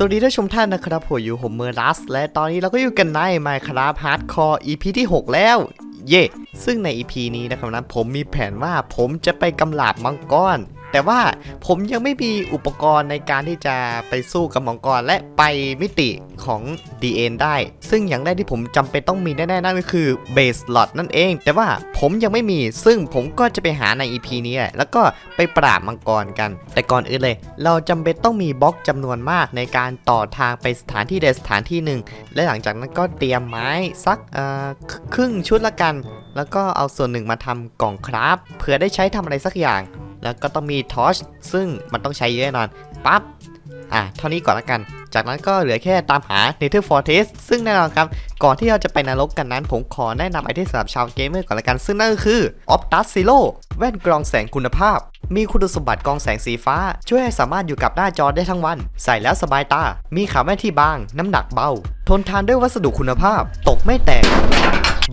สวัสดีท่านชมท่านนะครับผมอยู่ผมเมอร์ลัส และตอนนี้เราก็อยู่กันใน Minecraft Hardcore EP ที่ 6 แล้ว เย่ซึ่งใน EP นี้นะครับนะผมมีแผนว่าผมจะไปกำลาบมังกร แต่ว่าผมยังไม่มีอุปกรณ์ในการที่จะไปสู้กับมังกรและไปมิติของ DN ได้ ซึ่งอย่างแรกที่ผมจำเป็นต้องมีแน่ๆนั่นก็คือ Base Slot นั่นเอง แต่ว่าผมยังไม่มีซึ่งผมก็จะไปหาใน EP นี้แหละแล้วก็ไปปราบมังกรกัน แต่ก่อนอื่นเลย เราจำเป็นต้องมีบล็อกจำนวนมากในการต่อทางไปสถานที่ใดสถานที่หนึ่ง และหลังจากนั้นก็เตรียมไม้สักครึ่งชุดละกัน แล้วก็เอาส่วนหนึ่งมาทำกล่องคราฟเผื่อได้ใช้ทำอะไรสักอย่าง แล้วก็ต้องมีทอชซึ่งมันต้องใช้เยอะแน่นอนปั๊บอะเท่านี้ก่อนละกัน จากนั้นก็เหลือแค่ตามหา Nether Fortress ซึ่งแน่นอนครับ ก่อนที่เราจะไปนรกกันนั้น ผมขอแนะนำไอเทมสำหรับชาวเกมเมอร์ก่อนละกัน ซึ่งนั่นก็คือ Optus Zero แว่นกรองแสงคุณภาพ มีคุณสมบัติกรองแสงสีฟ้า ช่วยให้สามารถอยู่กับหน้าจอได้ทั้งวัน ใส่แล้วสบายตา มีขาแว่นที่บาง น้ำหนักเบา ทนทานด้วยวัสดุคุณภาพ ตกไม่แตก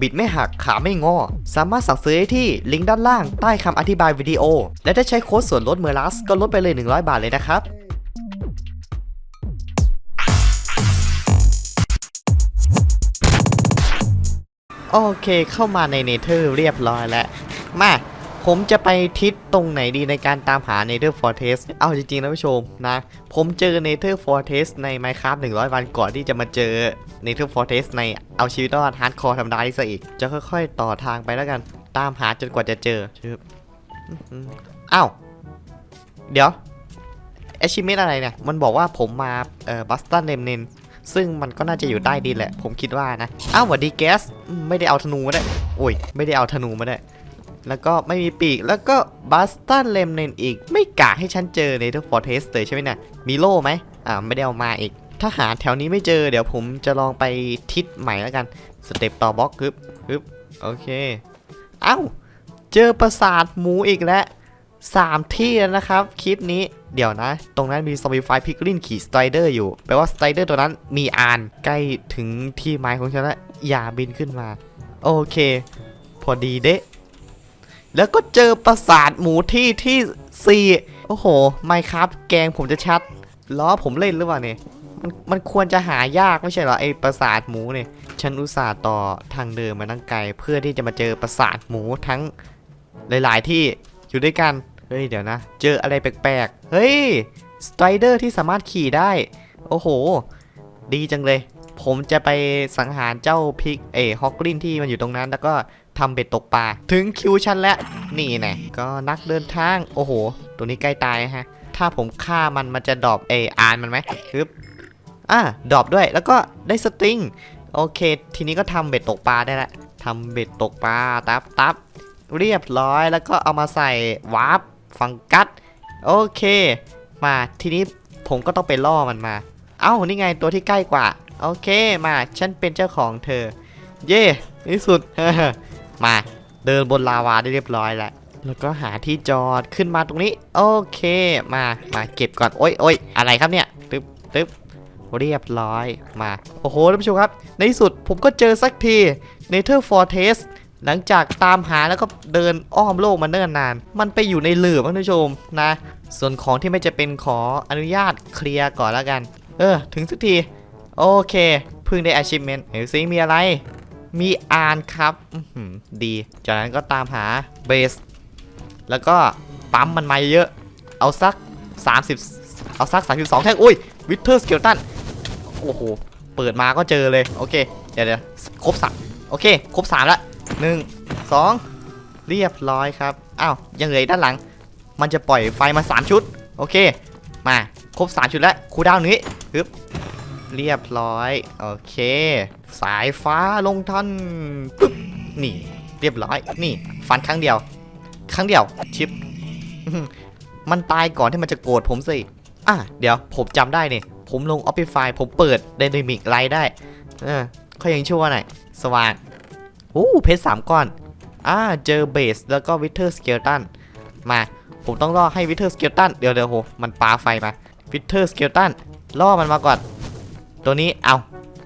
บิดไม่หักขาไม่งอ สามารถสั่งซื้อได้ที่ลิงก์ด้านล่างใต้คำอธิบายวิดีโอ และถ้าใช้โค้ดส่วนลดเมอร์ลัสก็ลดไปเลย 100 บาทเลยนะครับโอเคเข้ามาในเนเธอร์เรียบร้อยแล้ว มา ผมจะไปทิศตรงไหนดีในการตามหา Nether Fortress เอาจริงๆนะผู้ชมนะ ผมเจอ Nether Fortress ใน Minecraft 100 วันก่อนที่จะมาเจอ Nether Fortress ในเอาชีวิตรอดฮาร์ดคอร์ธรรมดาที่ซะอีก จะค่อยๆ ต่อทางไปแล้วกัน ตามหาจนกว่าจะเจอชึบอื้ออ้าวเดี๋ยว achievement อะไรเนี่ย มันบอกว่าผมมาเอ่อบัสตันเนมเนนซึ่งมันก็น่าจะอยู่ใต้ดินแหละ ผมคิดว่านะ อ้าวหวัดดีแก๊ส ไม่ได้เอาธนูมาได้วยโอ้ย ไม่ได้เอาธนูมาได้วย แล้วก็ไม่มีปีก แล้วก็บัสตันเลมเนนอีก ไม่กะให้ฉันเจอในทุกฟอร์เทสเลยใช่ไหมเนี่ยมีโล่ไหมอ่าไม่ได้เอามาอีก ถ้าหาแถวนี้ไม่เจอ เดี๋ยวผมจะลองไปทิศใหม่แล้วกันสเต็ปต่อบล็อกฮึบฮึบโอเค เอ้า เจอปราสาทหมูอีกแล้วสามที่แล้วนะครับ คลิปนี้เดี๋ยวนะ ตรงนั้นมีซอมบี้ไฟพิกลินขี่สไตรเดอร์อยู่ แปลว่าสไตรเดอร์ตัวนั้นมีอานใกล้ถึงที่ไม้ของฉันแล้วอย่าบินขึ้นมา โอเค พอดีเดะ แล้วก็เจอปราสาทหมูที่ที่สี่โอ้โห ไม่ครับแกงผมจะชัด ล้อผมเล่นหรือเปล่าเนี่ยมันมันควรจะหายากไม่ใช่เหรอไอปราสาทหมูเนี่ยฉันอุตส่าห์ต่อทางเดินมาตั้งไกลเพื่อที่จะมาเจอปราสาทหมูทั้งหลาย ๆ ที่อยู่ด้วยกัน เฮ้ยเดี๋ยวนะ เจออะไรแปลกๆ เฮ้ยสไตรเดอร์ที่สามารถขี่ได้ โอ้โห ดีจังเลย ผมจะไปสังหารเจ้าพิกเอฮอกลินที่มันอยู่ตรงนั้น แล้วก็ ทำเบ็ดตกปลา ถึงคิวฉันแล้ว นี่ไงก็นักเดินทาง โอ้โห ตัวนี้ใกล้ตายฮะ ถ้าผมฆ่ามันมันจะดรอปเออานมันไหมฮึบอะดรอปด้วย แล้วก็ได้สตริง โอเค ทีนี้ก็ทำเบ็ดตกปลาได้ละทำเบ็ดตกปลา ตับตับเรียบร้อย แล้วก็เอามาใส่วาร์ปฟังกัสโอเค มา ทีนี้ผมก็ต้องไปล่อมันมา เอ้า นี่ไงตัวที่ใกล้กว่า โอเค มา ฉันเป็นเจ้าของเธอ เย่ที่สุด มาเดินบนลาวาได้เรียบร้อยแล้วแล้วก็หาที่จอดขึ้นมาตรงนี้ โอเคมามาเก็บก่อนโอ๊ยโอ๊ยอะไรครับเนี่ยตึ๊บตึ๊บเรียบร้อยมาโอ้โหท่านผู้ชมครับ ในที่สุดผมก็เจอสักที Nether Fortress หลังจากตามหาแล้วก็เดินอ้อมโลกมาเนิ่นนาน มันไปอยู่ในหลืบท่านผู้ชมนะ ส่วนของที่ไม่จะเป็นขออนุญาตเคลียร์ก่อนแล้วกัน เออ ถึงสักที โอเคเพิ่งได้ achievement เฮ้ยซิมีอะไร มีอานครับดี จากนั้นก็ตามหาเบส แล้วก็ปั๊มมันมาเยอะ เอาสัก 30 เอาสัก 32 แท่ง อุ้ย วิเทอร์สเกลตัน โอ้โห เปิดมาก็เจอเลย โอเค เดี๋ยวเดี๋ยวครบสามโอเค ครบสามละหนึ่งสองเรียบร้อยครับ อ้าว ยังเหลือด้านหลัง มันจะปล่อยไฟมา 3 ชุด โอเค มา ครบ 3 ชุดแล้ว คูดาวน์นี้ฮึบ เรียบร้อย โอเค สายฟ้าลงทันปึ๊บนี่ เรียบร้อย นี่ ฟันครั้งเดียว ครั้งเดียว ชิป มันตายก่อนที่มันจะโกรธผมสิ อะ เดี๋ยวผมจำได้เนี่ย ผมลง Optify ผมเปิด Dynamic Light ได้ เออเขายังชั่วหน่อย สว่างโอ้เพชรสามก้อน อ่า เจอเบส แล้วก็วิเทอร์สเกลตัน มา ผมต้องล่อให้วิเทอร์สเกลตัน เดี๋ยวเดี๋ยวโห มันปาไฟมา วิเทอร์สเกลตัน ล่อมันมาก่อน ตัวนี้เอา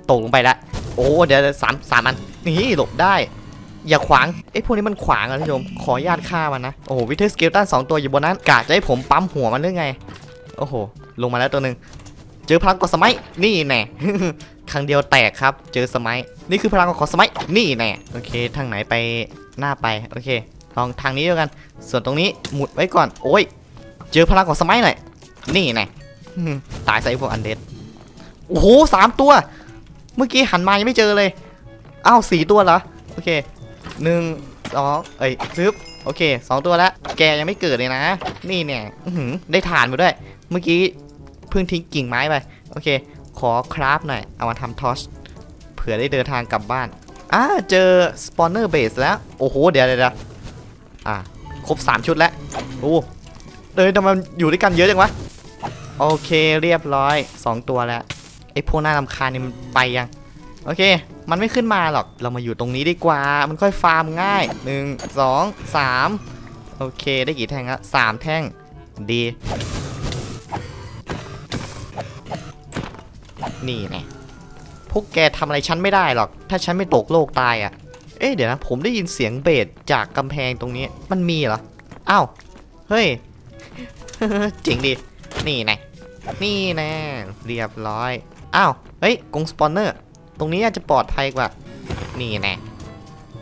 ตกลงไปละโอ้เดี๋ยวสามสามอันนี่หลบได้ อย่าขวางไอ้พวกนี้มันขวางอะท่านผู้ชมขอญาตฆ่ามันนะโอ้โหวิเทอร์สเกลตันสองตัวอยู่บนนั้นกะจะให้ผมปั๊มหัวมันหรือไงโอ้โหลงมาแล้วตัวหนึ่งเจอพลังกดสมัยนี่แน่ครั้งเดียวแตกครับ เจอสมัยนี่คือพลังของสมัยนี่แน่โอเคทางไหนไปหน้าไปโอเค ลองทางนี้ด้วยกัน ส่วนตรงนี้หมุดไว้ก่อนโอ้ยเจอพลังของสมัยหน่อยนี่แน่ตายใส่พวกอันเดด โอ้โหสามตัว เมื่อกี้หันมายังไม่เจอเลยอ้าวสี่ตัวเหรอโอเคหนึ่งสองเอ้ยซึบโอเคสองตัวแล้วแกยังไม่เกิดเลยนะ นี่เนี่ยอืได้ฐานมาด้วย เมื่อกี้เพิ่งทิ้งกิ่งไม้ไปโอเค ขอคราฟหน่อย เอามาทำทอชเผื่อได้เดินทางกลับบ้านอ่าเจอสปอนเนอร์เบสแล้ว โอ้โห เดี๋ยวเดี๋ยวอ่าครบ 3 ชุดแล้วโอ้เอ้ยทำไมอยู่ด้วยกันเยอะจังวะ โอเคเรียบร้อย 2 ตัวแล้ว อ้พวกน่ารำคาญนี่มันไปยัง โอเค มันไม่ขึ้นมาหรอก เรามาอยู่ตรงนี้ดีกว่า มันค่อยฟาร์มง่าย1 2 3โอเค ได้กี่แท่งละสามแท่ง ดี นี่ไงพวกแกทำอะไรฉันไม่ได้หรอก ถ้าฉันไม่ตกโลกตายอะ่ะ เอ๊ะเดี๋ยวนะ ผมได้ยินเสียงเบสจากกำแพงตรงนี้ มันมีเหรอ อ้าว เฮ้ยจริงดินี่ไงนี่แน่เรียบร้อย อ้าว เฮ้ย กงสปอนเนอร์ ตรงนี้อาจจะปลอดภัยกว่า นี่แน่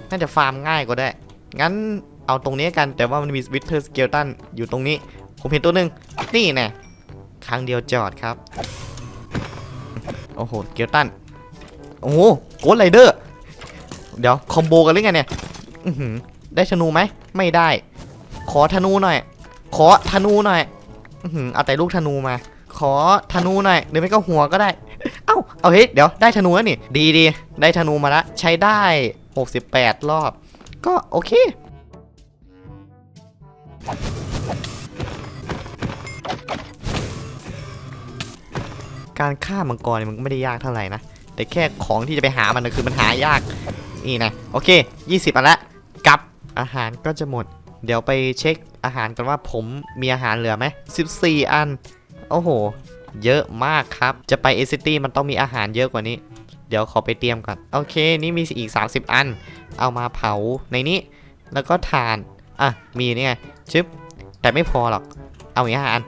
น่าจะฟาร์มง่ายกว่าได้ งั้นเอาตรงนี้กัน แต่ว่ามันมีวิเทอร์สเกลตันอยู่ตรงนี้ ผมเห็นตัวหนึ่งนี่แน่ครั้งเดียวจอดครับ โอ้โหเกลตัน โอ้โหโกดไรเดอร์ เดี๋ยว คอมโบกันหรือไงเนี่ยได้ธนูไหม ไม่ได้ ขอธนูหน่อย ขอธนูหน่อยอื้อหือเอาแต่ลูกธนูมา ขอธนูหน่อยหรือไม่ก็หัวก็ได้ เอ้า เอาเฮ้ย เดี๋ยวได้ธนูแล้วนี่ ดีดีได้ธนูมาละ ใช้ได้ 68 รอบ ก็โอเค การฆ่ามังกรเนี่ยมันก็ไม่ได้ยากเท่าไหร่นะ แต่แค่ของที่จะไปหามันนะคือมันหายาก นี่นะ โอเค 20อันละกับอาหารก็จะหมด เดี๋ยวไปเช็คอาหารกันว่าผมมีอาหารเหลือไหม 14 อัน โอ้โห เยอะมากครับ จะไปเอซิตี้มันต้องมีอาหารเยอะกว่านี้ เดี๋ยวขอไปเตรียมก่อน โอเค นี่มีอีก 30 อัน เอามาเผาในนี้ แล้วก็ทาน อะ มีนี่ยชึบ แต่ไม่พอหรอก เอาอีกห้าอัน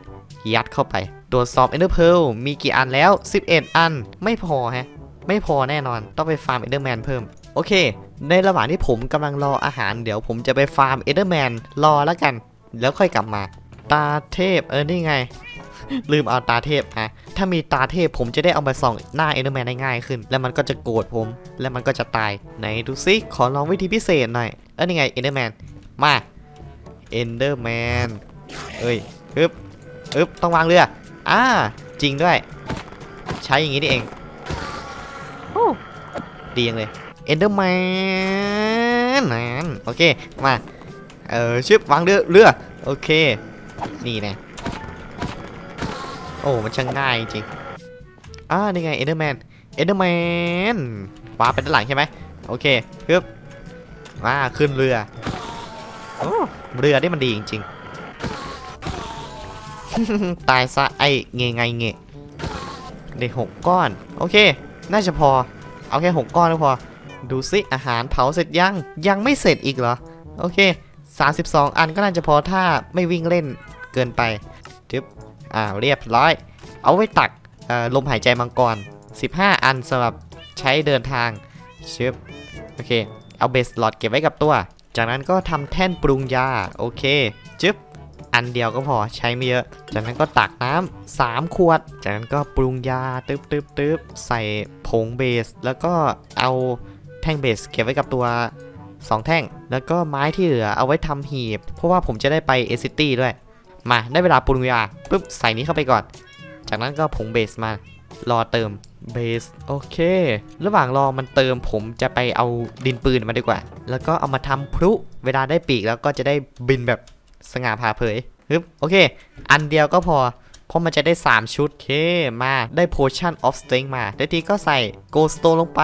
ยัดเข้าไป ตรวจสอบ Ender Pearl มีกี่อันแล้ว 11 อัน ไม่พอฮะ ไม่พอแน่นอน ต้องไปฟาร์ม Enderman เพิ่ม โอเค ในระหว่างที่ผมกำลังรออาหาร เดี๋ยวผมจะไปฟาร์ม Enderman รอแล้วกัน แล้วค่อยกลับมา ตาเทพ เออ นี่ไง ลืมเอาตาเทพฮะถ้ามีตาเทพผมจะได้เอามาส่องหน้า Enderman ได้ง่ายขึ้น แล้วมันก็จะโกรธผม แล้วมันก็จะตายไหนดูซิขอลองวิธีพิเศษหน่อย เออนี่ไง Enderman มา Enderman เอ้ยฮึบฮึบต้องวางเรืออ่าจริงด้วย ใช้อย่างนี้นี่เองโอ้ดีจังเลย Enderman นั่นโอเคมาเออชึบวางเรือเรือโอเค นี่แน่ โอ้มันช่างง่ายจริงอ่านี่ไง Enderman Enderman วาไปด้านหลังใช่ไหมโอเคฮึบมาขึ้นเรือโอ้เรือนี่มันดีจริงๆ ตายซะไอ้เงยไงเงยได้หกก้อน โอเค น่าจะพอ เอาแค่หกก้อนก็พอ ดูซิอาหารเผาเสร็จยัง ยังไม่เสร็จอีกเหรอ โอเค 32 อันก็น่าจะพอถ้าไม่วิ่งเล่นเกินไปจึ๊บ อ่าเรียบร้อย เอาไว้ตักลมหายใจมังกร 15 อันสำหรับใช้เดินทางชึบโอเค เอาเบสหลอดเก็บไว้กับตัว จากนั้นก็ทำแท่นปรุงยา โอเคจึ๊บอันเดียวก็พอใช้ไม่เยอะ จากนั้นก็ตักน้ำสามขวด จากนั้นก็ปรุงยาตึ๊บตึ๊บตึ๊บใส่ผงเบส แล้วก็เอาแท่งเบสเก็บไว้กับตัว 2 แท่ง แล้วก็ไม้ที่เหลือเอาไว้ทำหีบ เพราะว่าผมจะได้ไปเอซิตี้ด้วย มาได้เวลาปรุงยาปุ๊บใส่นี้เข้าไปก่อน จากนั้นก็ผงเบสมา รอเติมเบสโอเค ระหว่างรอมันเติมผมจะไปเอาดินปืนมาดีกว่า แล้วก็เอามาทำพลุเวลาได้ปีกแล้วก็จะได้บินแบบสง่าผ่าเผยฮึบโอเค อันเดียวก็พอ เพราะมันจะได้ 3 ชุดเคมาได้ Potion of Strength มาได้ทีก็ใส่ Gold Stone ลงไป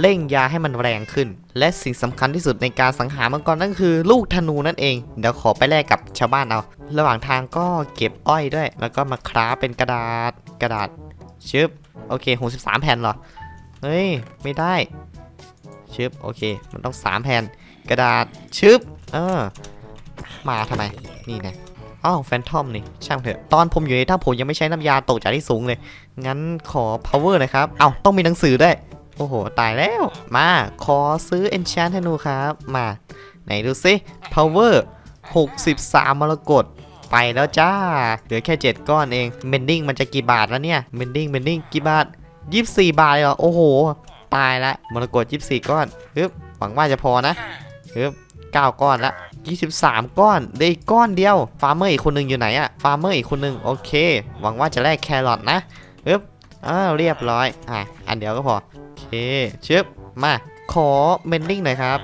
เร่งยาให้มันแรงขึ้น และสิ่งสำคัญที่สุดในการสังหารมังกรนั่นคือ ลูกธนูนั่นเอง เดี๋ยวขอไปแลกกับชาวบ้านเอา ระหว่างทางก็เก็บอ้อยด้วย แล้วก็มาคราฟเป็นกระดาษกระดาษชึบโอเค63แผ่นเหรอ เฮ้ย ไม่ได้ชึบโอเค มันต้อง3แผ่นกระดาษชึบเออ มาทำไม นี่นะอ้าวแฟนทอมนี่ ช่างเถอะ ตอนผมอยู่ในถ้ำผมยังไม่ใช้น้ำยาตกจากที่สูงเลย งั้นขอ power หนะครับ เอ้าต้องมีหนังสือด้วย อ้โห ตายแล้ว มาขอซื้อ enchant ให้หนูครับ มา ไหนดูซิ power 63 มรกตไปแล้วจ้า เหลือแค่ 7 ก้อนเอง mending มันจะกี่บาทแล้วเนี่ย mending mending กี่บาท 24 บาทเลยเหรอ โอ้โห ตายละ มรกต24 ก้อนฮึบหวังว่าจะพอนะฮึบ9 ก้อนละ23 ก้อนได้กก้อนเดียว ฟาร์มเมอร์อีกคนหนึ่งอยู่ไหนอะฟาร์มเมอร์อีกคนหนึ่งโอเค หวังว่าจะแลกแครอทนะฮึบอ้าวเรียบร้อย อะ อันเดียวก็พอ โอเชึบมา ขอเมนดิ้งหน่อยครับ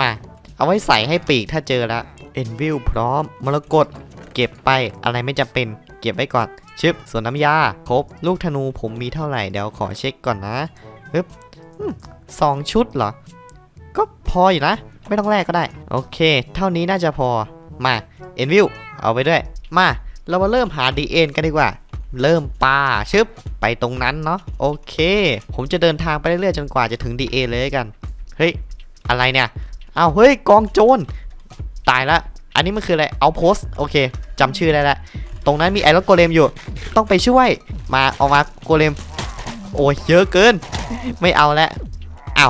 มา เอาไว้ใส่ให้ปีกถ้าเจอแล้วเอ็นวิวพร้อมมรกตเก็บไปอะไรไม่จำเป็น เก็บไว้ก่อนชึบส่วนน้ำยาครบลูกธนูผมมีเท่าไหร่เดี๋ยวขอเช็คก่อนนะฮึบสองชุดเหรอ ก็พออยู่นะ ไม่ต้องแลกก็ได้ โอเค เท่านี้น่าจะพอมาเอ็นวิวเอาไปด้วย มา เรามาเริ่มหาดีเอ็นกันดีกว่า เริ่มป่าชึบไปตรงนั้นเนาะโอเค ผมจะเดินทางไปเรื่อยๆจนกว่าจะถึงดีเอเลยกัน เฮ้ย อะไรเนี่ยเอ้าเฮ้ย กองโจรตายละอันนี้มันคืออะไรเอาโพสโอเคจำชื่อได้ละตรงนั้นมีไอรอนโกเลมอยู่ ต้องไปช่วยมาเอามาโกเลม โอ้ยเยอะเกิน ไม่เอาล้วอ้า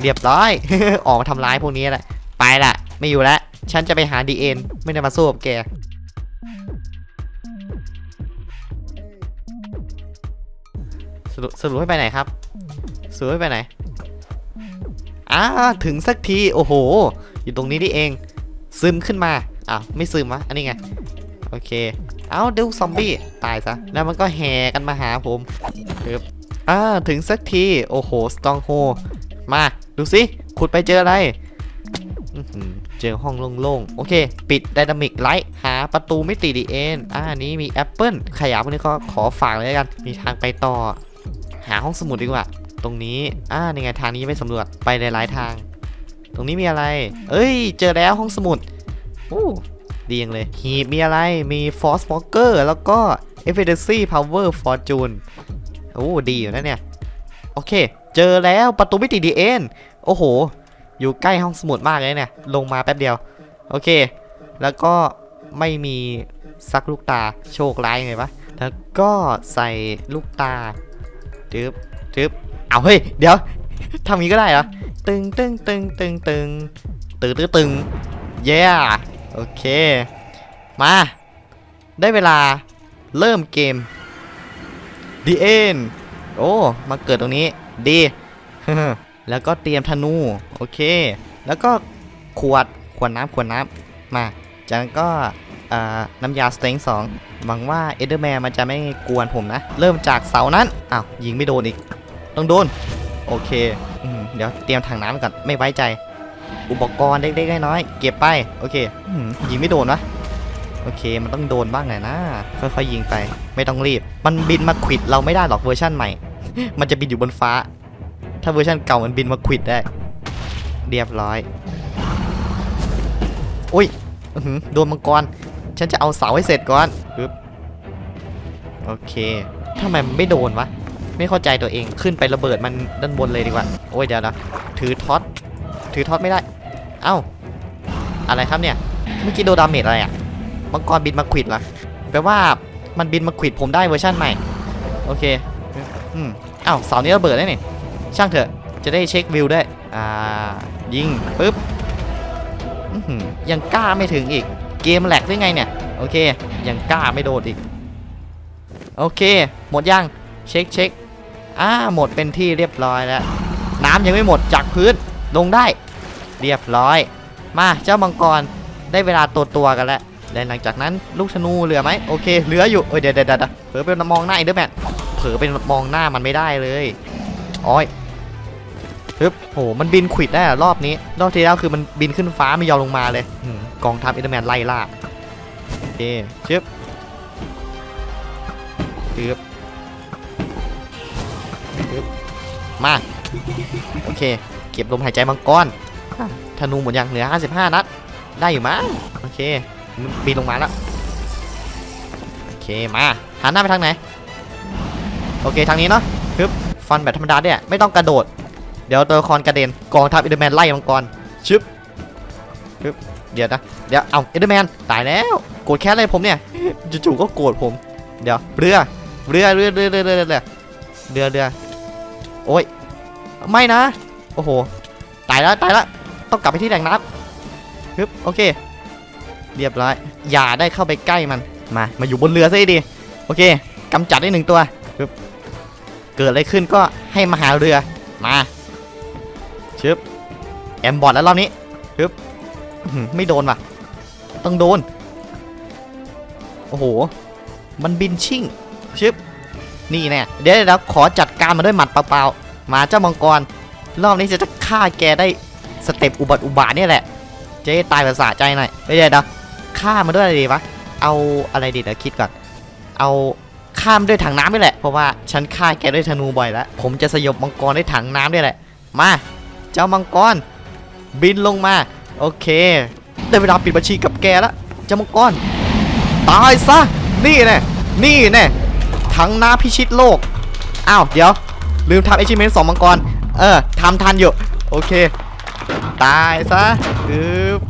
เรียบร้อย ออกมาทำร้ายพวกนี้แหละไปละไม่อยู่แล้วฉันจะไปหาดีเอ็นไม่ได้มาสู้กับแก รุปสรุปให้ไปไหนครับสรุปให้ไปไหนอ่าถึงสักทีโอ้โห อยู่ตรงนี้นี่เอง ซึมขึ้นมาอ้าวไม่ซึมวะอันนี้ไงโอเค เอาดูซอมบี้ตายซะแล้วมันก็แห่กันมาหาผมครับอ่าถึงสักทีโอ้โหสตองโฮมาดูสิขุดไปเจออะไรเจอห้องโล่งๆ โอเค ปิดไดนามิกไลท์หาประตูไม่ติดีเอ็นอ่านี้มีแอปเปิลขยะพวกนี้ก็ขอฝากเลยกัน มีทางไปต่อ หาห้องสมุดดีกว่า ตรงนี้อ่านี่ไงทางนี้ไม่สำรวจไปหลายๆทาง ตรงนี้มีอะไร เอ้ย เจอแล้วห้องสมุดโอ้ดีจังเลยหีบมีอะไรมี Force Walker แล้วก็ Efficiency Power Fortune โอ้ดีอยู่นะเนี่ย โอเค เจอแล้วประตูมิติดีเอ็นโอ้โห อยู่ใกล้ห้องสมุดมากเลยเนี่ย ลงมาแป๊บเดียว โอเค แล้วก็ไม่มีซักลูกตาโชคร้ายไงวะ แล้วก็ใส่ลูกตา จึ๊บจึ๊บเอาเฮ้ย เดี๋ยวทำอย่างนี้ก็ได้เหรอ ตึงตึงตึงตึงตึงตึงตึงตึงเย้โอเค มา ได้เวลาเริ่มเกม The End โอ้ มาเกิดตรงนี้ ดี แล้วก็เตรียมธนู โอเค แล้วก็ขวด ขวดน้ำขวดน้ำมาจากนั้นก็ น้ำยาสเต็งสองหวังว่าเอเดอร์แมนมันจะไม่กวนผมนะ เริ่มจากเสานั้นอ้าวยิงไม่โดนอีก ต้องโดน โอเคอเดี๋ยวเตรียมถังน้ำก่อนไม่ไว้ใจ อุปกรณ์เล็กๆน้อยๆเก็บไปโอเคอยิงไม่โดนวะโอเค มันต้องโดนบ้างแหละนะ ค่อยๆยิงไป ไม่ต้องรีบ มันบินมาขวิดเราไม่ได้หรอกเวอร์ชั่นใหม่ มันจะบินอยู่บนฟ้า ถ้าเวอร์ชันเก่ามันบินมาขวิดได้ เรียบร้อย อุ้ยโดนมังกร ฉันจะเอาเสาให้เสร็จก่อนปึ๊บโอเคทำไมมันไม่โดนวะ ไม่เข้าใจตัวเองขึ้นไประเบิดมันด้านบนเลยดีกว่า โอ้ยเดี๋ยวนะถือท็อตถือท็อตไม่ได้ เอ้า อะไรครับเนี่ย เมื่อกี้โดนดาเมจอะไรอะมังกรบินมาขวิดเหรอแปลว่ามันบินมาขวิดผมได้เวอร์ชันใหม่ โอเค อืมอ้าวเสานี้ระเบิดได้นี่ช่างเถอะ จะได้เช็ควิวได้ อ่า ยิง ปึ๊บยังกล้าไม่ถึงอีก เกมแหลกได้ไงเนี่ย เค ยังกล้าไม่โดดอีก โอเค หมดยัง เช็คเช็คอ่าหมดเป็นที่เรียบร้อยแล้ว น้ำยังไม่หมดจากพื้น ลงได้ เรียบร้อย มาเจ้ามังกรได้เวลาตัวตัวกันแล้วและหลังจากนั้นลูกธนูเหลือไหมโอเคเหลืออยู่เอ้ยเดี๋ยวเดี๋ยวเดี๋ยวเผลอไปมองหน้าอีเดอร์แมนเผลอไปมองหน้ามันไม่ได้เลยอ้อยฮึบโหมันบินขวิดได้รอบนี้รอบที่แล้วคือมันบินขึ้นฟ้าไม่ยอมลงมาเลยกองทัพอินเตอร์แมนไล่ล่า เคชึบชึบชึบมา โอเค เก็บลมหายใจมังกรอะธนูหมดยังเหลือ 55 นัด ได้อยู่มั้งโอเคมันบินลงมาแล้ว โอเค มาหันหน้าไปทางไหน โอเค ทางนี้เนาะฮึบฟันแบบธรรมดาเนี่ย ไม่ต้องกระโดด เดี๋ยวตัวละครกระเด็น กองทัพอินเดอร์แมนไล่มังกร ชึบ ฮึบ เดี๋ยวนะ เดี๋ยว เอาเอเดอร์แมน ตายแล้ว โกรธแค้นอะไรผมเนี่ย จู่ๆก็โกรธผม เดี๋ยว เรือ เรือ เรือ เรือ เรือ เรือ เรือ เรือ เรือ โอ้ย ไม่นะ โอ้โห ตายแล้ว ตายแล้ว ต้องกลับไปที่แหล่งน้ำฮึบ โอเค เรียบร้อย อย่าได้เข้าไปใกล้มัน มา มาอยู่บนเรือซะดี โอเคกำจัดได้หนึ่งตัวฮึบ เกิดอะไรขึ้นก็ให้มาหาเรือ มาชึบแอมบอดแล้วรอบนี้ฮึบไม่โดนว่ะ ต้องโดน โอ้โห มันบินชิ่งชึบนี่แน่เดี๋ยวเดี๋ยวขอจัดการมาด้วยหมัดเปล่าๆมาเจ้ามังกร รอบนี้จะจะฆ่าแกได้สเต็ปอุบัติอุบาทเนี่ยแหละ จะได้ตายแบบสะใจหน่อยไม่ใช่เดี๋ยวฆ่ามาด้วยอะไรดีวะ เอาอะไรดีเดี๋ยวคิดก่อน เอาข้ามด้วยถังน้ำนี่แหละ เพราะว่าฉันฆ่าแกด้วยธนูบ่อยแล้ว ผมจะสยบมังกรด้วยถังน้ำนี่แหละ มา เจ้ามังกร บินลงมา โอเค ได้เวลาปิดบัญชีกับแกแล้วเจ้ามังกรตายซะ นี่แน่นี่แน่ถังหน้ำพิชิตโลก อ้าว เดี๋ยว ลืมทำเอชิเมนต์สองมังกร เออทำทันอยู่ โอเค ตายซะปึ๊บ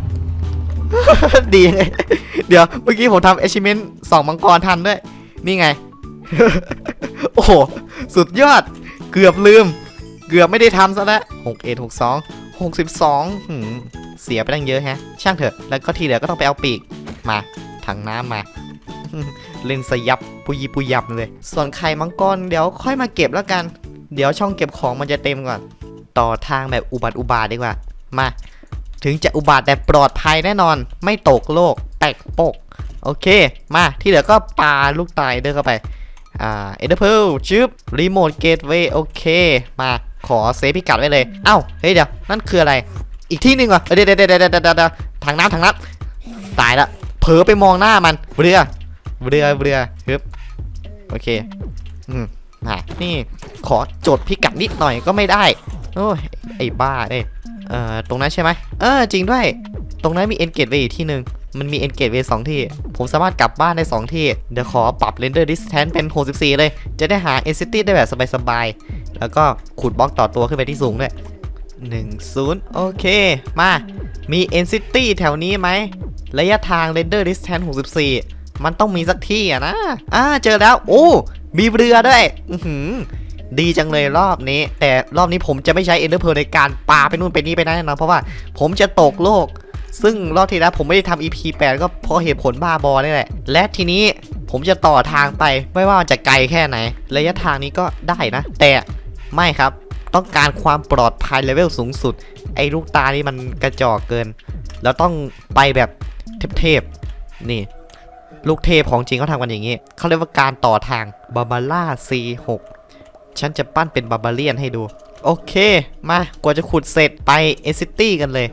ดีเลยเดี๋ยว เมื่อกี้ผมทำเอชิเมนต์สองมังกรทันด้วย นี่ไง โอ้โห สุดยอด เกือบลืม เกือบไม่ได้ทำซะแล้วหกเอ็ดหกสอง หกสิบสองเสียไปตั้งเยอะแฮะ ช่างเถอะ แล้วก็ทีเหลือก็ต้องไปเอาปีกมาถังน้ำมาเล่นสยับปุยปุยยับเลย ส่วนไข่มังกรเดี๋ยวค่อยมาเก็บแล้วกัน เดี๋ยวช่องเก็บของมันจะเต็มก่อน ต่อทางแบบอุบัติอุบาทดีกว่า มา ถึงจะอุบาทแต่ปลอดภัยแน่นอน ไม่ตกโลก แตกปก โอเค มาที่เหลือก็ปาลูกตายเดินเข้าไป อ่า เอเดอร์เพลจึบรีโมทเกตเวย์โอเค มา ขอเซฟพิกัดไว้เลย เอ้า เฮ้ยเดี๋ยว นั่นคืออะไร อีกที่หนึ่งเหรอเอ้ยเดี๋ยวเดี๋ยวเดี๋ยวเดี๋ยวทางน้ำทางน้ำตายละเผลอไปมองหน้ามันเรือเรือเรือฮึบโอเค อืมอะนี่ ขอจดพิกัดนิดหน่อยก็ไม่ได้ โอ้ย ไอ้บ้าเอ้ยเอ่อ ตรงนั้นใช่ไหมเออ จริงด้วย ตรงนั้นมีเอนเกตเวอีกที่หนึ่งมันมีเอนเกตเวสองที่ ผมสามารถกลับบ้านได้ 2 ที่ เดี๋ยวขอปรับ render distance เป็น 64 เลย จะได้หา entity ได้แบบสบายๆ แล้วก็ขุดบล็อกต่อตัวขึ้นไปที่สูงด้วย1 0โอเค มา มี entity แถวนี้ไหม ระยะทาง render distance 64มันต้องมีสักที่อะนะ อ่า เจอแล้ว โอ้ มีเรือด้วย อือหือ ดีจังเลยรอบนี้ แต่รอบนี้ผมจะไม่ใช้ Ender Pearl ในการปาไปนู่นไปนี่ไปนั่นนะเพราะว่าผมจะตกโลก ซึ่งรอบที่แล้วผมไม่ได้ทำ EP 8 ก็เพราะเหตุผลบ้าบอนี่แหละ และทีนี้ผมจะต่อทางไปไม่ว่ามันจะไกลแค่ไหน ระยะทางนี้ก็ได้นะ แต่ ไม่ครับ ต้องการความปลอดภัยเลเวลสูงสุด ไอ้ลูกตานี่มันกระจอกเกินแล้วต้องไปแบบเทพๆ นี่ ลูกเทพของจริงเขาทำกันอย่างนี้ เขาเรียกว่าการต่อทางบาบาร่า C6 ฉันจะปั้นเป็นบาบาเลียนให้ดู โอเค มากว่าจะขุดเสร็จไปเอซิตี้กันเลย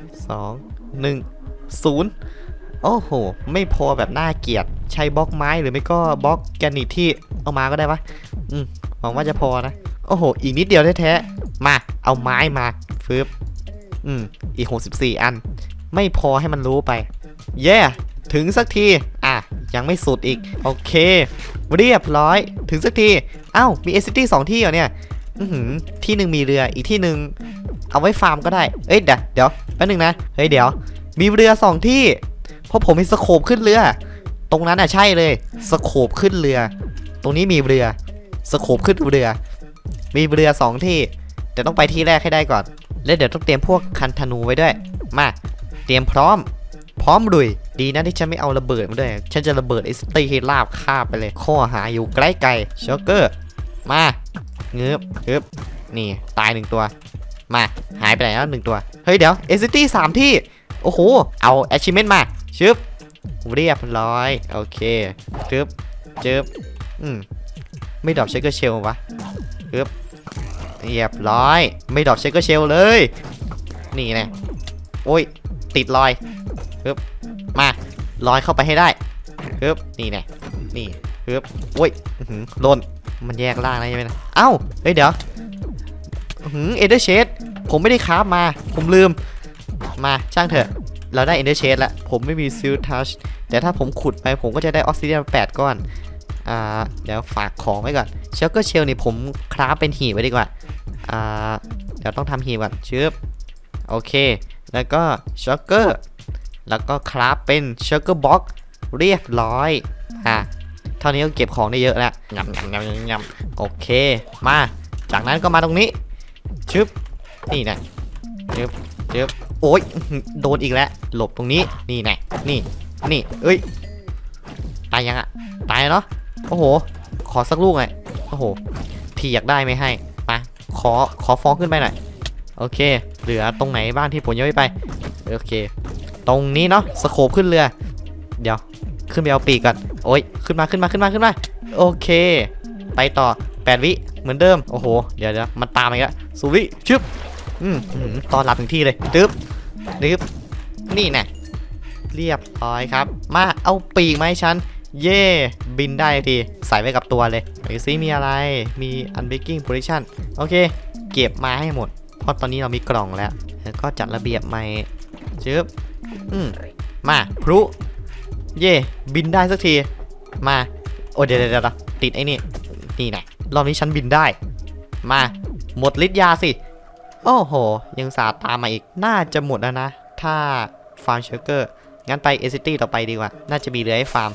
2 1 0 โอ้โห ไม่พอแบบน่าเกลียด ใช้บล็อกไม้หรือไม่ก็บล็อกแกรนิตที่เอามาก็ได้ปะอืมหวังว่าจะพอนะ โอ้โห อีกนิดเดียวแท้ๆ มา เอาไม้มาฟึบอืม อีก 64 อัน ไม่พอให้มันรู้ไป เย้ถึงสักที อะ ยังไม่สุดอีก โอเค เรียบร้อย ถึงสักทีเอ้ามีเอซิตี้สองที่เหรอเนี่ยอือหือที่หนึ่งมีเรือ อีกที่หนึ่งเอาไว้ฟาร์มก็ได้ เอ้ยเดี๋ยวเดี๋ยวแป๊บนึงนะ เฮ้ยเดี๋ยว มีเรือสองที่ เพราะผมมีสโคปขึ้นเรือ ตรงนั้นอะใช่เลย สโคปขึ้นเรือ ตรงนี้มีเรือ สโคปขึ้นเรือ มีเรือสองที่ แต่ต้องไปที่แรกให้ได้ก่อน แล้วเดี๋ยวต้องเตรียมพวกคันธนูไว้ด้วย มาเตรียมพร้อม พร้อมลุยดีนะที่ฉันไม่เอาระเบิดมาด้วย ฉันจะระเบิดไอ้สตีให้ลาบคาบไปเลย ข้อหาอยู่ใกล้ไกลช็อกเกอร์ มาเงือบเงือบนี่ตายหนึ่งตัว มาหายไปไหนแล้วหนึ่งตัว เฮ้ยเดี๋ยวเอซิตี้สามที่ โอ้โห เอา achievement มา ชึบ เรียบร้อย โอเคจึบจึบอืมไม่ดรอปเชคเกอร์เชลวะจึบ เรียบร้อย ไม่ดรอปเชคเกอร์เชลเลย นี่แน่โอ้ย ติดรอยจึบมาลอยเข้าไปให้ได้จึบนี่แน่นี่จึบโอ้ยหือหล่นมันแยกล่างได้ใช่ไหมนะเอ้าเฮ้ยเดี๋ยวหือเอเดอร์เชดผมไม่ได้คราฟมา ผมลืม มาช่างเถอะ เราได้เอเดอร์เชดแล้วผมไม่มีซิลทัชแต่ถ้าผมขุดไปผมก็จะได้ออกซิเดียน8ก้อน อ่าเดี๋ยวฝากของไว้ก่อนเชลเกอร์เชลนี่ผมคราฟเป็นหีบไว้ดีกว่าอ่าเดี๋ยวต้องทำหีบก่อนชึบโอเค แล้วก็ช็อกเกอร์แล้วก็คราฟเป็นชักเกอร์บ็อกเรียบร้อยอะเท่านี้ก็เก็บของได้เยอะแล้วยำยำยำยำโอเคมา จากนั้นก็มาตรงนี้ชึบนี่นะชึบชึบโอ๊ยโดนอีกแล้วหลบตรงนี้นี่น่นี่นี่เอ้ยตายยังอะตายเนาะ อ้โห ขอสักลูกหน่อยโอ้โห พี่อยากได้ไม่ให้มาขอ ขอฟ้องขึ้นไปหน่อย โอเค เหลือตรงไหนบ้างที่ผมยังไม่ไป โอเค ตรงนี้เนาะ สโคปขึ้นเรือ เดี๋ยว ขึ้นไปเอาปีกก่อน โอ้ย ขึ้นมาขึ้นมาขึ้นมาขึ้นมา โอเค ไปต่อ 8 วิ เหมือนเดิม โอ้โห เดี๋ยวเดี๋ยวมันตามอีกแล้วสุวิชึบอืมอื้อหือตอนรับถึงที่เลย ตึ๊บตึ๊บนี่แน่เรียบร้อยครับ มาเอาปีกมาให้ฉัน เย่บินได้ทีใส่ไว้กับตัวเลยไปซิมีอะไรมี unbreaking position โอเค เก็บมาให้หมด เพราะตอนนี้เรามีกล่องแล้ว แล้วก็จัดระเบียบใหม่ชึบอืมมาพลุเย่บินได้สักที มา โอ้เดี๋ยวเดี๋ยวเดดติดไอ้นี่ นี่ไงรอบนี้ฉันบินได้ มา หมดฤทธิ์ยาสิ โอ้โห ยังสาดตามมาอีก น่าจะหมดแล้วนะ ถ้าฟาร์มเชอร์เกอร์ งั้นไปเอซิตี้ต่อไปดีกว่า น่าจะมีเรือให้ฟาร์ม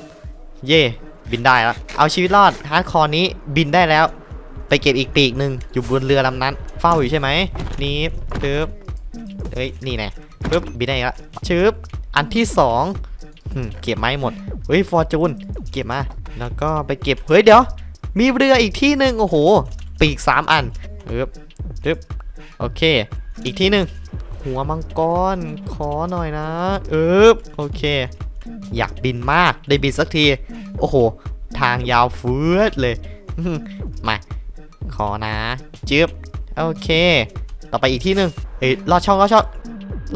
เย่บินได้แล้วเอาชีวิตรอดฮาร์ดคอร์นี้บินได้แล้ว ไปเก็บอีกปีกหนึ่งอยู่บนเรือลำนั้น เฝ้าอยู่ใช่ไหมนี่ปึ๊บเอ้ยนี่แน่ปึ๊บบินได้แล้วชึบอันที่สองเก็บไม้หมดเฮ้ยฟอร์จูนเก็บมาแล้วก็ไปเก็บเฮ้ยเดี๋ยว มีเรืออีกที่หนึ่งโอ้โห ปีกสามอันปึ๊บปึ๊บโอเค อีกที่หนึ่งหัวมังกรขอหน่อยนะอึบโอเค อยากบินมากได้บินสักที โอ้โห ทางยาวฟืดเลย มา ขอนะจึ๊บโอเค ต่อไปอีกที่หนึ่งเอ้ยลอดช่องลอดช่อง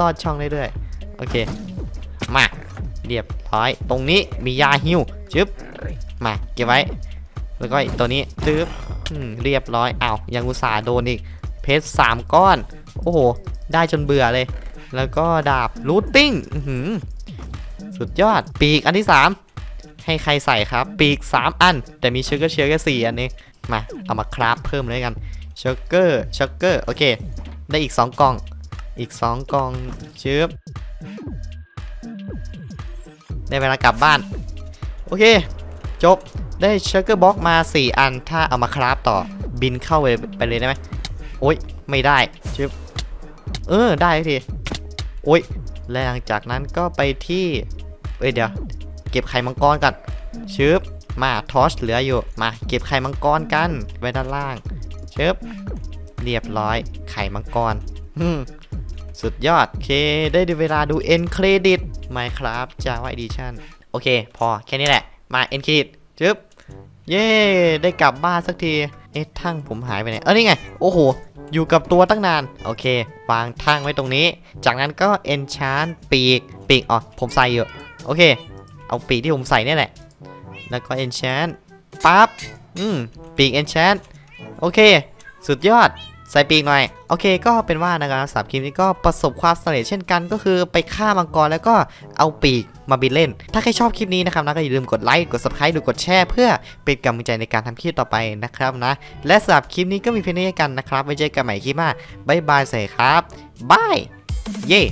ลอดช่องได้ด้วยโอเค มาเรียบร้อย ตรงนี้มียาหิวจึ๊บมาเก็บไว้ แล้วก็อีกตัวนี้จึ๊บเรียบร้อยอ้าวยังอุตส่าห์โดนอีก เพชรสามก้อน โอ้โห ได้จนเบื่อเลย แล้วก็ดาบรูทติ้งอื้อ สุดยอด ปีกอันที่ 3 ให้ใครใส่ครับ ปีก 3 อัน แต่มีเชคเกอร์เชคแค่สี่อันเองมา เอามาคราฟเพิ่มเลยกันเชคเกอร์เชคเกอร์ โอเค ได้อีก 2กล่อง อีก 2กล่องชึบได้เวลากลับบ้าน โอเค จบ ได้เชคเกอร์บ็อกมา 4 อัน ถ้าเอามาคราฟต่อ บินเข้าไปไปเลยได้ไหมโอ๊ย ไม่ได้ชึบเออ ได้ทีโอ๊ยแล้วหลังจากนั้นก็ไปที่ เอ้ยเดี๋ยวเก็บไข่มังกรกันชึบมาทอชเหลืออยู่มา เก็บไข่มังกรกันไว้ด้านล่างชึบเรียบร้อยไข่มังกรสุดยอดโอเค ได้เวลาดู end credit Minecraft Java Edition โอเค พอแค่นี้แหละ มา end credit ชึบเย้ได้กลับบ้านสักที เอ๊ะทั้งผมหายไปไหนเออนี่ไง โอ้โห อยู่กับตัวตั้งนาน โอเค วางทั้งไว้ตรงนี้ จากนั้นก็ enchant ปีก ปีกอ๋อผมใส่อยู่ โอเค เอาปีกที่ผมใส่เนี่ยแหละ แล้วก็ enchant ปั๊บ อืม ปีก enchant โอเค สุดยอด ใส่ปีกหน่อย โอเค ก็เป็นว่านะครับสำหรับคลิปนี้ก็ประสบความสำเร็จเช่นกัน ก็คือไปฆ่ามังกรแล้วก็เอาปีกมาบินเล่น ถ้าใครชอบคลิปนี้นะครับนะก็อย่าลืมกดไลค์ กด subscribe หรือกดแชร์เพื่อเป็นกำลังใจในการทำคลิปต่อไปนะครับนะ และสำหรับคลิปนี้ก็มีเพียงนี้กันนะครับ ไว้เจอกันใหม่คลิปหน้าบ๊ายบายสวัสดีครับบาย เย้